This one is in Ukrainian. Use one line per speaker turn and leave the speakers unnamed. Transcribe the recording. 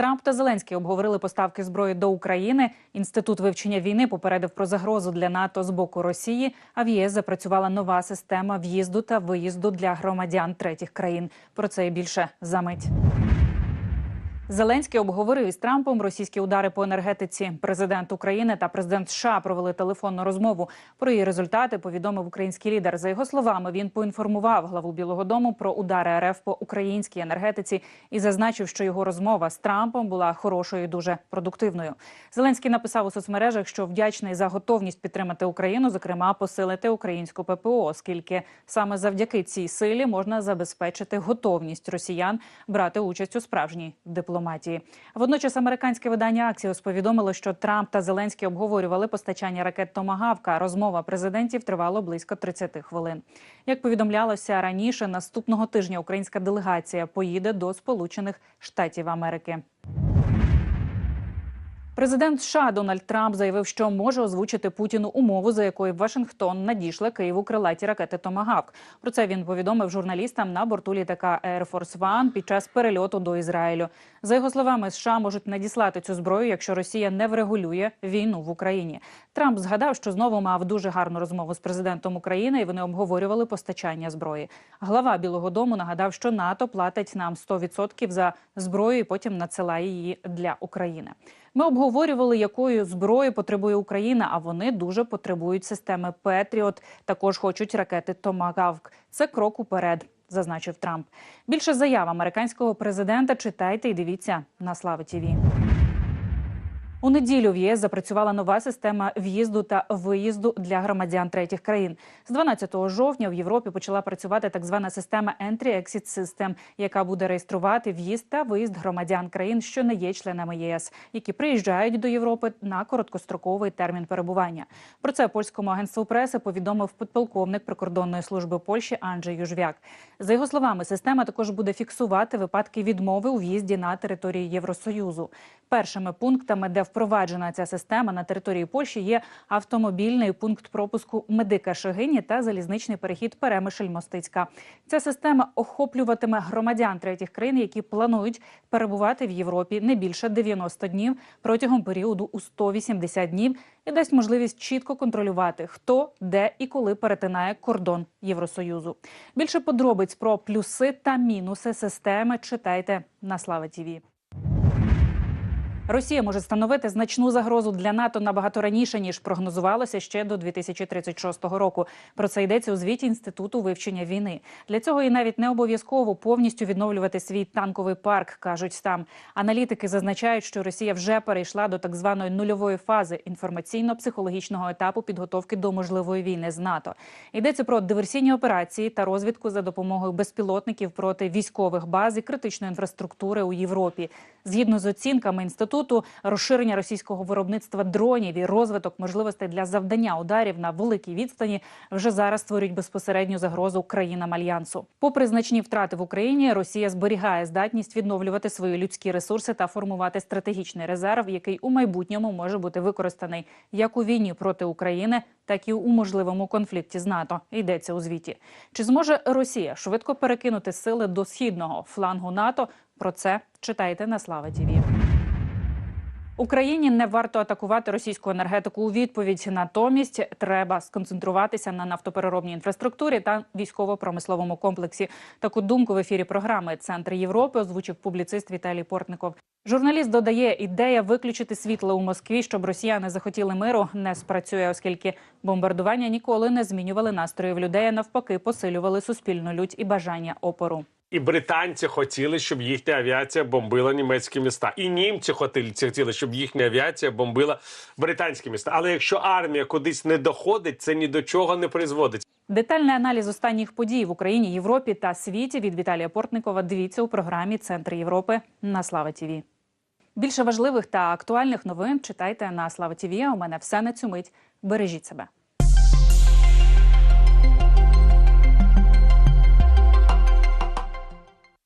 Трамп та Зеленський обговорили поставки зброї до України. Інститут вивчення війни попередив про загрозу для НАТО з боку Росії. А в ЄС запрацювала нова система в'їзду та виїзду для громадян третіх країн. Про це і більше за мить. Зеленський обговорив із Трампом російські удари по енергетиці. Президент України та президент США провели телефонну розмову. Про її результати повідомив український лідер. За його словами, він поінформував главу Білого Дому про удари РФ по українській енергетиці і зазначив, що його розмова з Трампом була хорошою і дуже продуктивною. Зеленський написав у соцмережах, що вдячний за готовність підтримати Україну, зокрема посилити українську ППО, оскільки саме завдяки цій силі можна забезпечити готовність росіян брати участь у справжній дипломатії. Водночас американське видання Аксіос повідомило, що Трамп та Зеленський обговорювали постачання ракет Томагавка. Розмова президентів тривала близько 30 хвилин. Як повідомлялося раніше, наступного тижня українська делегація поїде до Сполучених Штатів Америки. Президент США Дональд Трамп заявив, що може озвучити Путіну умову, за якою Вашингтон надійшле Києву крилаті ракети Томагавк. Про це він повідомив журналістам на борту літака Air Force One під час перельоту до Ізраїлю. За його словами, США можуть надіслати цю зброю, якщо Росія не врегулює війну в Україні. Трамп згадав, що знову мав дуже гарну розмову з президентом України, і вони обговорювали постачання зброї. Глава Білого Дому нагадав, що НАТО платить нам 100% за зброю і потім надсилає її для України. Ми обговорювали, якою зброю потребує Україна, а вони дуже потребують системи Петріот. Також хочуть ракети Томагавк. Це крок уперед, зазначив Трамп. Більше заяв американського президента читайте і дивіться на Слави ТІВІ. У неділю в ЄС запрацювала нова система в'їзду та виїзду для громадян третіх країн. З 12 жовтня в Європі почала працювати так звана система Entry-Exit System, яка буде реєструвати в'їзд та виїзд громадян країн, що не є членами ЄС, які приїжджають до Європи на короткостроковий термін перебування. Про це польському агентству преси повідомив підполковник прикордонної служби Польщі Анджей Южвяк. За його словами, система також буде фіксувати випадки відмови у в'їзді на територію Євросоюзу. Першими пунктами, де впроваджена ця система на території Польщі, є автомобільний пункт пропуску Медика Шегині та залізничний перехід Перемишль-Мостицька. Ця система охоплюватиме громадян третіх країн, які планують перебувати в Європі не більше 90 днів протягом періоду у 180 днів і дасть можливість чітко контролювати, хто, де і коли перетинає кордон Євросоюзу. Більше подробиць про плюси та мінуси системи читайте на Слава Тіві. Росія може становити значну загрозу для НАТО набагато раніше ніж прогнозувалося ще до 2036 року. Про це йдеться у звіті інституту вивчення війни. Для цього і навіть не обов'язково повністю відновлювати свій танковий парк. кажуть там. Аналітики зазначають, що Росія вже перейшла до так званої нульової фази інформаційно-психологічного етапу підготовки до можливої війни з НАТО. Йдеться про диверсійні операції та розвідку за допомогою безпілотників проти військових баз і критичної інфраструктури у Європі. Згідно з оцінками інституту інституту розширення російського виробництва дронів і розвиток можливостей для завдання ударів на великій відстані вже зараз створюють безпосередню загрозу країнам альянсу. Попри значні втрати в Україні, Росія зберігає здатність відновлювати свої людські ресурси та формувати стратегічний резерв, який у майбутньому може бути використаний як у війні проти України, так і у можливому конфлікті з НАТО. Йдеться у звіті. Чи зможе Росія швидко перекинути сили до східного флангу НАТО? Про це читайте на Слава Тіві. Україні не варто атакувати російську енергетику у відповідь. Натомість треба сконцентруватися на нафтопереробній інфраструктурі та військово-промисловому комплексі. Таку думку в ефірі програми Центр Європи озвучив публіцист Віталій Портников. Журналіст додає, ідея виключити світло у Москві, щоб росіяни захотіли миру, не спрацює, оскільки бомбардування ніколи не змінювали настроїв людей, а навпаки, посилювали суспільну лють і бажання опору.
І британці хотіли, щоб їхня авіація бомбила німецькі міста. І німці хотіли, щоб їхня авіація бомбила британські міста. Але якщо армія кудись не доходить, це ні до чого не призводить.
Детальний аналіз останніх подій в Україні, Європі та світі від Віталія Портникова. Дивіться у програмі Центр Європи на Слава Тіві. Більше важливих та актуальних новин читайте на Слава Тіві. У мене все на цю мить. Бережіть себе.